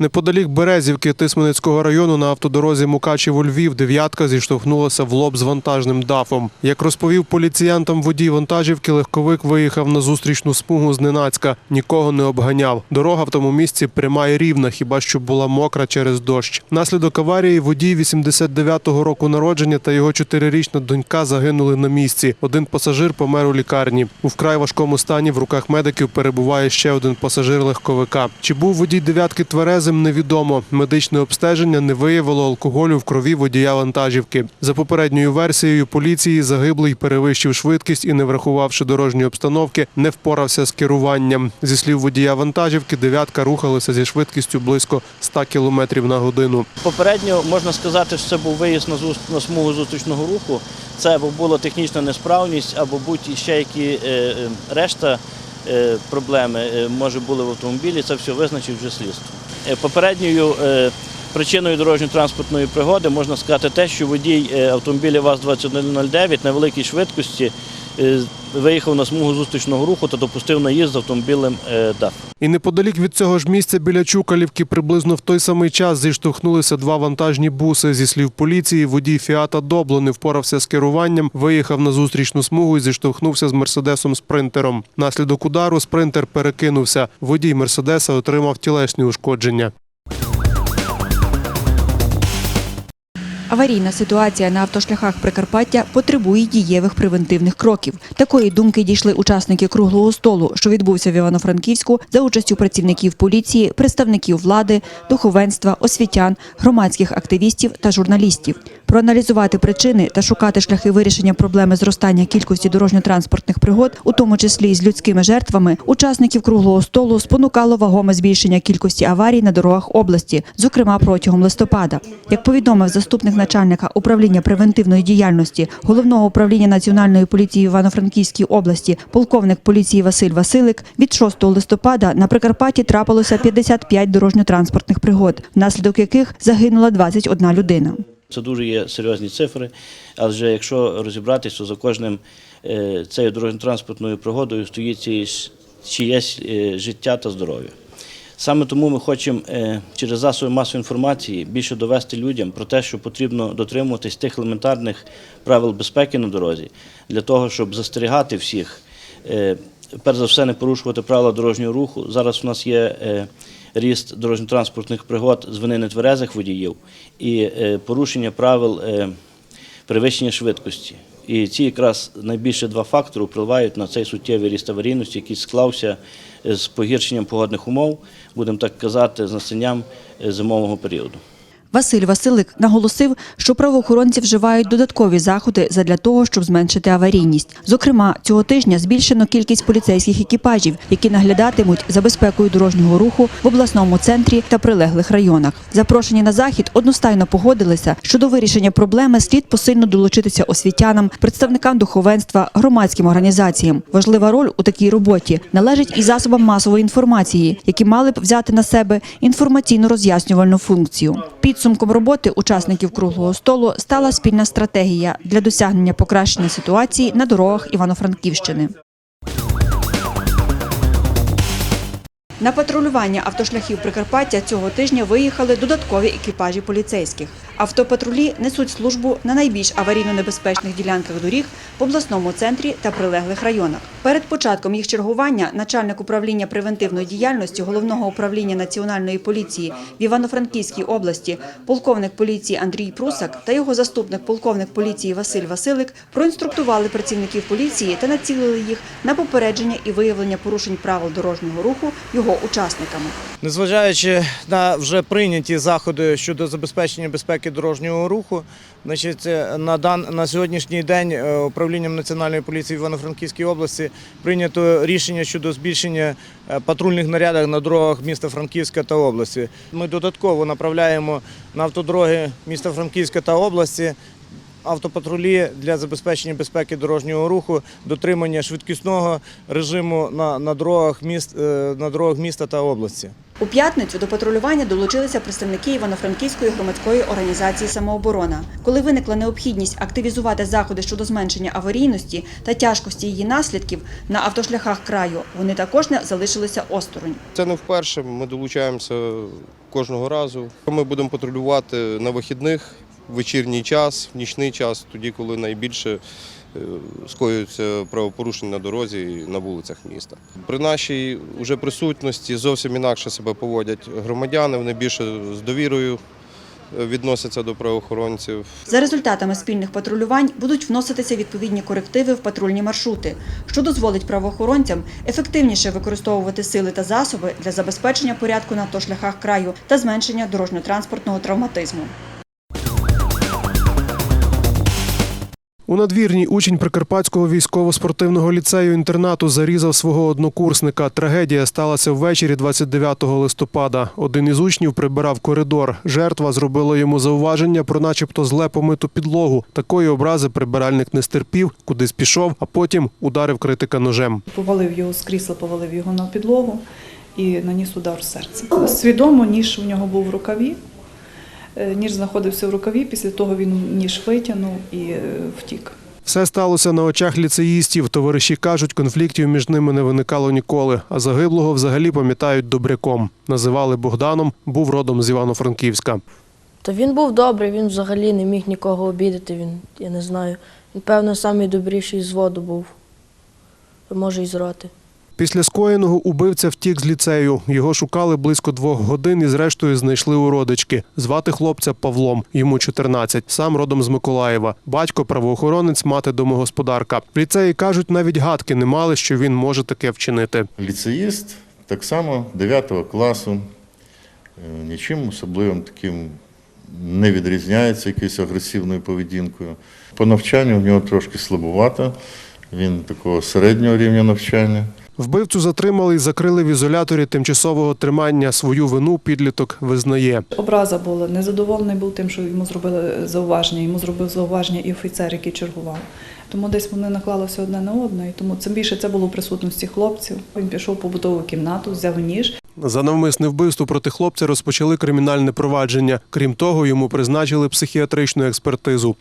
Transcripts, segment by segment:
Неподалік Березівки Тисменецького району на автодорозі Мукачево Львів дев'ятка зіштовхнулася в лоб з вантажним дафом. Як розповів поліціянтам водій вантажівки, легковик виїхав на зустрічну смугу зненацька, нікого не обганяв. Дорога в тому місці пряма і рівна, хіба що була мокра через дощ. Наслідок аварії водій 89-го року народження та його чотирирічна донька загинули на місці. Один пасажир помер у лікарні. У вкрай важкому стані в руках медиків перебуває ще один пасажир легковика. Чи був водій дев'ятки тверезим, невідомо. Медичне обстеження не виявило алкоголю в крові водія вантажівки. За попередньою версією поліції, загиблий перевищив швидкість і, не врахувавши дорожньої обстановки, не впорався з керуванням. Зі слів водія вантажівки, дев'ятка рухалася зі швидкістю близько 100 км на годину. Попередньо можна сказати, що це був виїзд на, смугу зустрічного руху. Це або була технічна несправність, або будь ще які е, е, решта е, проблеми може були в автомобілі. Це все визначив вже слідство. Е, Попередньою е, причиною дорожньо-транспортної пригоди можна сказати те, що водій е, автомобіля ВАЗ-2109 на великій швидкості виїхав на смугу зустрічного руху та допустив наїзд з автомобілем е, ДАФ. І неподалік від цього ж місця біля Чукалівки приблизно в той самий час зіштовхнулися два вантажні буси. Зі слів поліції, водій Фіата Добло не впорався з керуванням, виїхав на зустрічну смугу і зіштовхнувся з Мерседесом Спринтером. Наслідок удару спринтер перекинувся. Водій Мерседеса отримав тілесні ушкодження. Аварійна ситуація на автошляхах Прикарпаття потребує дієвих превентивних кроків. Такої думки дійшли учасники круглого столу, що відбувся в Івано-Франківську за участю працівників поліції, представників влади, духовенства, освітян, громадських активістів та журналістів. Проаналізувати причини та шукати шляхи вирішення проблеми зростання кількості дорожньо-транспортних пригод, у тому числі з людськими жертвами, учасників круглого столу спонукало вагоме збільшення кількості аварій на дорогах області, зокрема протягом листопада. Як повідомив заступник начальника управління превентивної діяльності головного управління національної поліції Івано-Франківській області, полковник поліції Василь Василик, від 6 листопада на Прикарпатті трапилося 55 дорожньо-транспортних пригод, внаслідок яких загинула 21 людина. Це дуже є серйозні цифри, адже якщо розібратися, то за кожним е, цією дорожньо-транспортною пригодою стоїть чиєсь- е, життя та здоров'я. Саме тому ми хочемо е, через засоби масової інформації більше довести людям про те, що потрібно дотримуватись тих елементарних правил безпеки на дорозі, для того, щоб застерігати всіх, перш за все, не порушувати правила дорожнього руху. Зараз у нас є ріст дорожньо-транспортних пригод з вини нетверезих водіїв і е, порушення правил е, перевищення швидкості. І ці якраз найбільше два фактори впливають на цей суттєвий ріст аварійності, який склався е, з погіршенням погодних умов, будемо так казати, з настанням зимового періоду. Василь Василик наголосив, що правоохоронці вживають додаткові заходи задля того, щоб зменшити аварійність. Зокрема, цього тижня збільшено кількість поліцейських екіпажів, які наглядатимуть за безпекою дорожнього руху в обласному центрі та прилеглих районах. Запрошені на захід одностайно погодилися, що до вирішення проблеми слід посильно долучитися освітянам, представникам духовенства, громадським організаціям. Важлива роль у такій роботі належить і засобам масової інформації, які мали б взяти на себе інформаційно-роз'яснювальну функцію. Підсумком роботи учасників круглого столу стала спільна стратегія для досягнення покращення ситуації на дорогах Івано-Франківщини. На патрулювання автошляхів Прикарпаття цього тижня виїхали додаткові екіпажі поліцейських. Автопатрулі несуть службу на найбільш аварійно небезпечних ділянках доріг в обласному центрі та прилеглих районах. Перед початком їх чергування начальник управління превентивної діяльності головного управління національної поліції в Івано-Франківській області, полковник поліції Андрій Прусак та його заступник полковник поліції Василь Василик проінструктували працівників поліції та націлили їх на попередження і виявлення порушень правил дорожнього руху його учасниками. Незважаючи на вже прийняті заходи щодо забезпечення безпеки дорожнього руху, значить, е, на, дан, на сьогоднішній день е, управлінням Національної поліції Івано-Франківській області прийнято рішення щодо збільшення е, патрульних нарядів на дорогах міста Франківська та області. Ми додатково направляємо на автодороги міста Франківська та області автопатрулі для забезпечення безпеки дорожнього руху, дотримання швидкісного режиму на, на, дорогах, міст, е, на дорогах міста та області. У п'ятницю до патрулювання долучилися представники Івано-Франківської громадської організації Самооборона. Коли виникла необхідність активізувати заходи щодо зменшення аварійності та тяжкості її наслідків на автошляхах краю, вони також не залишилися осторонь. Це не вперше. Ми долучаємося кожного разу. Ми будемо патрулювати на вихідних, вечірній час, в нічний час, тоді, коли найбільше е, скоюються правопорушень на дорозі і на вулицях міста. При нашій уже присутності зовсім інакше себе поводять громадяни. Вони більше з довірою е, відносяться до правоохоронців. За результатами спільних патрулювань будуть вноситися відповідні корективи в патрульні маршрути, що дозволить правоохоронцям ефективніше використовувати сили та засоби для забезпечення порядку на автошляхах краю та зменшення дорожньо-транспортного травматизму. У надвірній учень Прикарпатського військово-спортивного ліцею інтернату зарізав свого однокурсника. Трагедія сталася ввечері 29 листопада. Один із учнів прибирав коридор. Жертва зробила йому зауваження про начебто зле помиту підлогу. Такої образи прибиральник не стерпів, кудись пішов, а потім ударив критика ножем. Повалив його з крісла, повалив його на підлогу і наніс удар в серце. Свідомо ніж у нього був в рукаві. Е, Ніж знаходився в рукаві, після того він ніж витягнув і е, втік. Все сталося на очах ліцеїстів. Товариші кажуть, конфліктів між ними не виникало ніколи. А загиблого взагалі пам'ятають добряком. Називали Богданом, був родом з Івано-Франківська. Та він був добрий, він взагалі не міг нікого обідати, він, я не знаю. Він, певно, найдобріший з воду був. Може, і з роти. Після скоєного убивця втік з ліцею. Його шукали близько двох годин і зрештою знайшли у родички. Звати хлопця Павлом, йому 14, сам родом з Миколаєва. Батько правоохоронець, мати домогосподарка. В ліцеї кажуть, навіть гадки не мали, що він може таке вчинити. Ліцеїст так само 9 класу, е, нічим особливим таким не відрізняється якоюсь агресивною поведінкою. По навчанню в нього трошки слабувато, він такого середнього рівня навчання. Вбивцю затримали і закрили в ізоляторі тимчасового тримання. Свою вину підліток визнає. Образа була, незадоволений був тим, що йому зробили зауваження. Йому зробив зауваження і офіцер, який чергував. Тому десь вони наклалися одне на одне, і тому цим більше це було в присутності хлопців. Він пішов в побутову кімнату, взяв ніж За навмисне вбивство проти хлопця розпочали кримінальне провадження. Крім того, йому призначили психіатричну експертизу.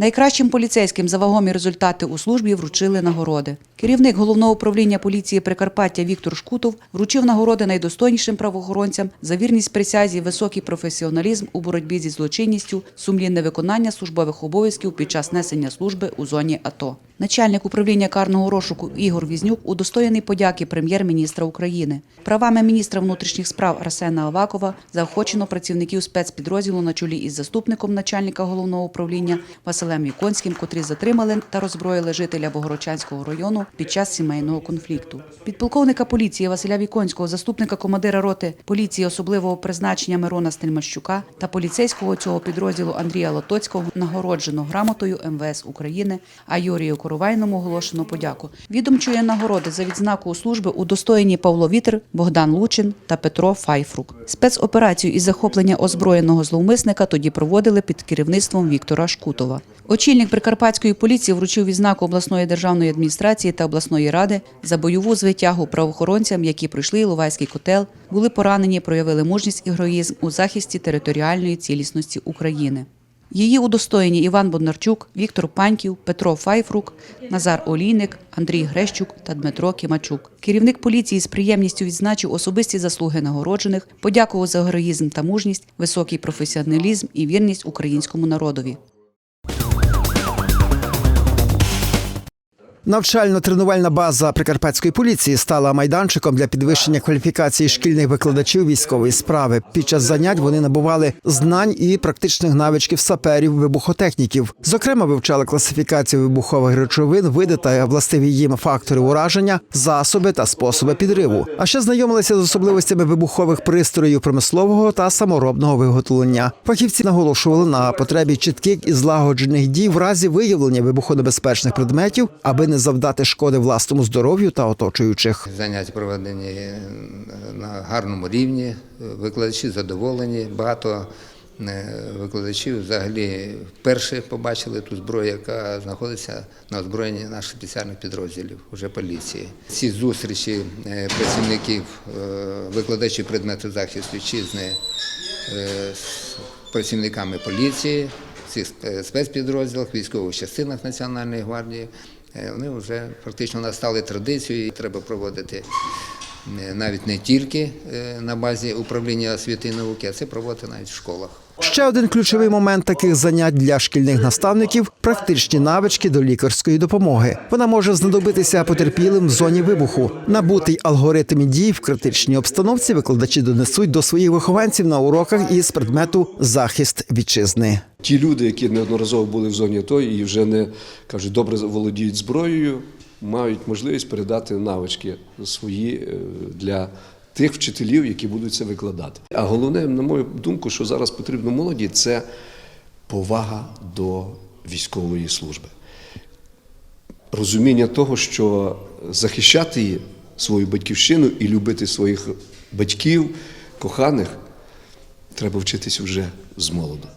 Найкращим поліцейським за вагомі результати у службі вручили нагороди. Керівник головного управління поліції Прикарпаття Віктор Шкутов вручив нагороди найдостойнішим правоохоронцям за вірність присязі, високий професіоналізм у боротьбі зі злочинністю, сумлінне виконання службових обов'язків під час несення служби у зоні АТО. Начальник управління карного розшуку Ігор Візнюк удостоєний подяки прем'єр-міністра України. Правами міністра внутрішніх справ Арсена Авакова заохочено працівників спецпідрозділу на чолі із заступником начальника головного управління Василем Віконським, котрі затримали та роззброїли жителя Богородчанського району під час сімейного конфлікту. Підполковника поліції Василя Віконського, заступника командира роти поліції особливого призначення Мирона Стельмащука та поліцейського цього підрозділу Андрія Лотоцького нагороджено грамотою МВС України, а Юрію Коровайному оголошено подяку. Відомчої нагороди за відзнаку у служби удостоєні Павло Вітер, Богдан Лучин та Петро Файфрук. Спецоперацію із захоплення озброєного зловмисника тоді проводили під керівництвом Віктора Шкутова. Очільник Прикарпатської поліції вручив відзнаку обласної державної адміністрації та обласної ради за бойову звитягу правоохоронцям, які пройшли Іловайський котел, були поранені, проявили мужність і героїзм у захисті територіальної цілісності України. Її удостоєні Іван Бондарчук, Віктор Паньків, Петро Файфрук, Назар Олійник, Андрій Грещук та Дмитро Кімачук. Керівник поліції з приємністю відзначив особисті заслуги нагороджених, подякував за героїзм та мужність, високий професіоналізм і вірність українському народові. Навчально-тренувальна база прикарпатської поліції стала майданчиком для підвищення кваліфікації шкільних викладачів військової справи. Під час занять вони набували знань і практичних навичків саперів, вибухотехніків. Зокрема, вивчали класифікацію вибухових речовин, види та властиві їм фактори ураження, засоби та способи підриву. А ще знайомилися з особливостями вибухових пристроїв промислового та саморобного виготовлення. Фахівці наголошували на потребі чітких і злагоджених дій в разі виявлення вибухонебезпечних предметів, аби не завдати шкоди власному здоров'ю та оточуючих. Заняття проведені на гарному рівні, викладачі задоволені, багато е, викладачів взагалі вперше побачили ту зброю, яка знаходиться на озброєнні наших спеціальних підрозділів, вже поліції. Ці зустрічі е, працівників, е, викладачів предмету захисту вітчизни е, з працівниками поліції, цих спецпідрозділах, військових частинах Національної гвардії. Е, Вони вже практично настали нас традицією, треба проводити навіть не тільки е, на базі управління освіти і науки, а це проводити навіть в школах. Ще один ключовий момент таких занять для шкільних наставників практичні навички до лікарської допомоги. Вона може знадобитися потерпілим в зоні вибуху. Набутий алгоритм дій в критичній обстановці викладачі донесуть до своїх вихованців на уроках із предмету захист вітчизни. Ті люди, які неодноразово були в зоні АТО і вже не кажуть, добре володіють зброєю, мають можливість передати навички свої е, для тих вчителів, які будуть це викладати. А головне, на мою думку, що зараз потрібно молоді, це повага до військової служби. Розуміння того, що захищати її, свою батьківщину і любити своїх батьків, коханих, треба вчитись вже з молоду.